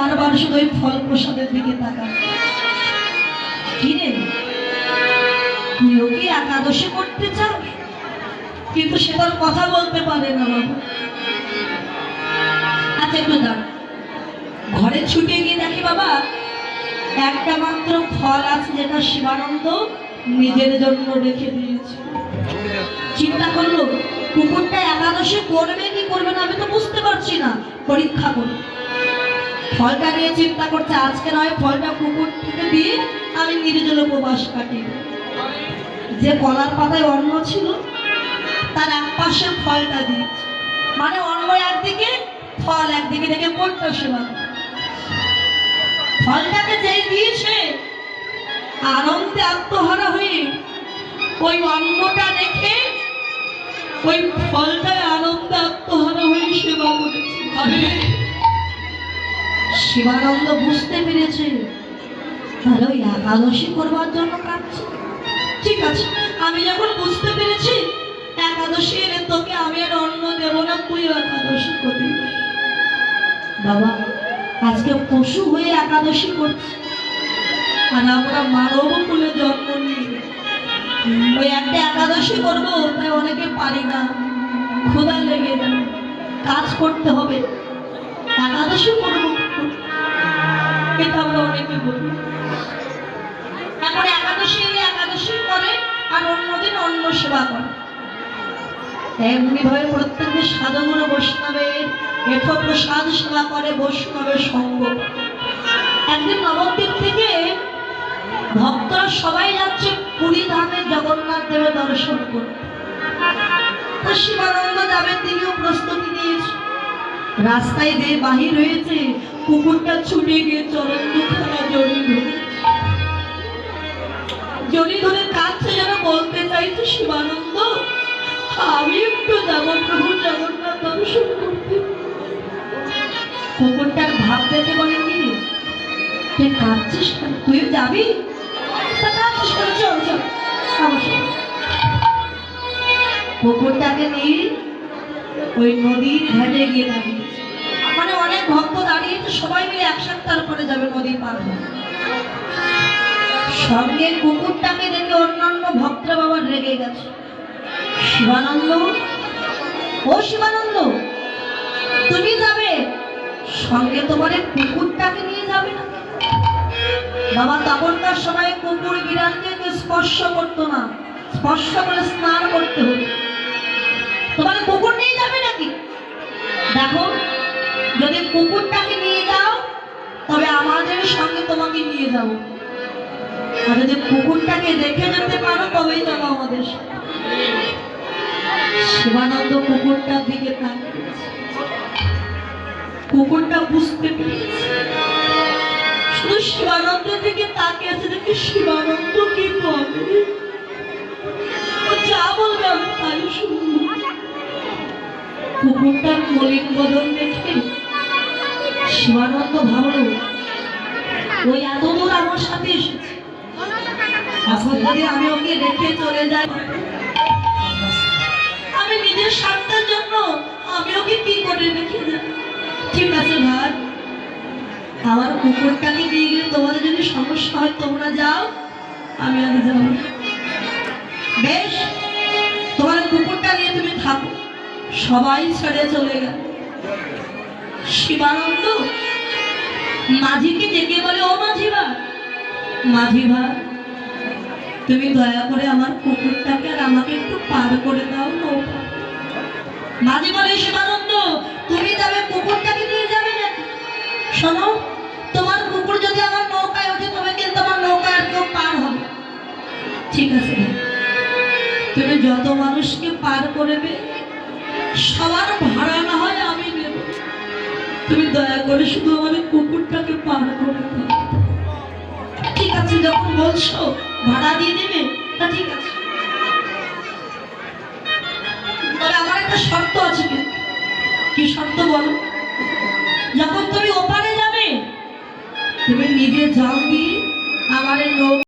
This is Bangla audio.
বারবার শুধু ওই ফল প্রসাদের দিকে তাকায় কিরে? তুইও কি একাদশী করতে চাস কিন্তু সে তার কথা বলতে পারে না বাবা। আচ্ছা একটু দাঁড়া ঘরে ছুটে গিয়ে দেখি বাবা, একটা মাত্র ফল আছে যেটা শিবানন্দ নিজের জন্য রেখে দিয়েছে। চিন্তা করল, কুকুরটা একাদশী করবে কি করবে না আমি তো বুঝতে পারছি না। পরীক্ষা করো। ফলটা নিয়ে চিন্তা করছে, আজকে নয়, ফলটা কুকুর থেকে দিয়ে আমি নির্জল উপবাস দেব। যে কলার পাতায় অন্ন ছিল, তার এক পাশে ফলটা দিয়েছে মানে অন্ন একদিকে, ফল একদিকে দেখে কোনটা সেবা? ফলটাকে যেই দিয়েছে, আনন্দে আত্মহারা হয়ে ওই অন্নটা রেখে ওই ফলটায় আনন্দে আত্মহারা হয়ে সেবা করেছে শিবানন্দ বুঝতে পেরেছে। তাহলে ওই একাদশী করবার জন্য কাঁদছে। ঠিক আছে, আমি যখন বুঝতে পেরেছি, একাদশী এলে তোকে আমি আর অন্ন দেব না, তুই একাদশী করবি। বাবা, আজকে পশু হয়ে একাদশী করছি। আর আমরা মানব কুলে জন্ম নিয়ে। ওই একটা একাদশী করব, তাই অনেকে পারি না। ক্ষুধা লেগে যাবে কাজ করতে হবে। একাদশী করব। এটা আমরা অনেকে বলি এখন একাদশী এলে একাদশী করে আর অন্যদিন অন্ন সেবা করে। এমনি ভাবে প্রত্যেককে সাধুগুরু বৈষ্ণবের এঠ প্রসাদ সেবা করে বৈষ্ণবের সঙ্গ। একদিন নবদ্বীপ থেকে ভক্তরা সবাই যাচ্ছে পুরী ধামে জগন্নাথ দেবের দর্শন করতে। তো শিবানন্দ যাবেন তিনিও প্রস্তুতি নিয়েছে রাস্তায় যে বাহির হয়েছে, কুকুরটা ছুটে গিয়ে চরণ দুখানা জড়িয়ে ধরে। জড়িয়ে ধরে কাছে যেন বলতে চাইছে শিবানন্দ, আমি একটু যাব প্রভু জগন্নাথ দর্শন করতে। কুকুরটার ভাব দেখে বলে, কি তুই কাঁদছিস? তুইও যাবি? কাঁদছিস? চল চল কুকুরটাকে নিয়ে ওই নদীর ঘাটে গিয়ে দাঁড়িয়েছে মানে অনেক ভক্ত দাঁড়িয়েছে সবাই মিলে একসাথে তারপরে যাবে নদী পার সঙ্গে কুকুরটাকে দেখে অন্যান্য ভক্তরা বাবা রেগে গেছে। শিবানন্দ, ও শিবানন্দ, তুমি যাবে? সঙ্গে তোমার কুকুরটাকে নিয়ে যাবে না? বাবা, তখনকার সময় কুকুর বিড়ালকে স্পর্শ করতো না। স্পর্শ করে স্নান করতে হতো। তোমার কুকুর নাকি দেখো, যদি কুকুরটাকে নিয়ে যাও, তবে আমাদের সঙ্গে তোমাকে নিয়ে যাব আর যদি কুকুরটাকে রেখে যেতে পারো, তবেই যাব আমাদের শিবানন্দ কুকুরটার দিকে কুকুরটা বুঝতে পেরেছে। শুধু শিবানন্দের দিকে তাকিয়েছে দেখি শিবানন্দ কুকুরটার মলিন বদন দেখে শিবানন্দ ভাবলো, ওই এত দূর আমার সাথে এসেছে। এখন যদি আমি ওকে রেখে চলে যাই, আমি নিজের স্বার্থের জন্য আমি ওকে কি করে রেখে যাই ঠিক আছে ভাই, আমার কুকুরটাকে দিয়ে গেলে তোমাদের যদি সমস্যা হয়, তোমরা যাও, আমি আর যাব বেশ, তোমার কুকুরটা নিয়ে তুমি থাকো। সবাই ছেড়ে চলে গেল। শিবানন্দ মাঝিকে ডেকে বলে, ও মাঝি ভাই মাঝি ভাই তুমি দয়া করে আমার কুকুরটাকে আর আমাকে একটু পার করে দাও নৌকা মাঝি বলে, শিবানন্দ, তুমি যাবে কুকুরটাকে নিয়ে যাবে না শোনো, তোমার কুকুর যদি আমার নৌকায় ওঠে, তবে কিন্তু আমার নৌকায় আর কেউ পার হবে ঠিক আছে, তুমি যত মানুষকে পার করবে সবার ভাড়া না হয় আমি নেব। তুমি দয়া করে শুধু আমার কুকুরটাকে পার করে ঠিক আছে, যখন বলছো ভাড়া দিয়ে দেবে, তা ঠিক আছে। আমার একটা শর্ত আছে কি শর্ত বলো? যখন তুমি ওপারে যাবে, তুমি নিজে জাল দিয়ে আমার নৌকা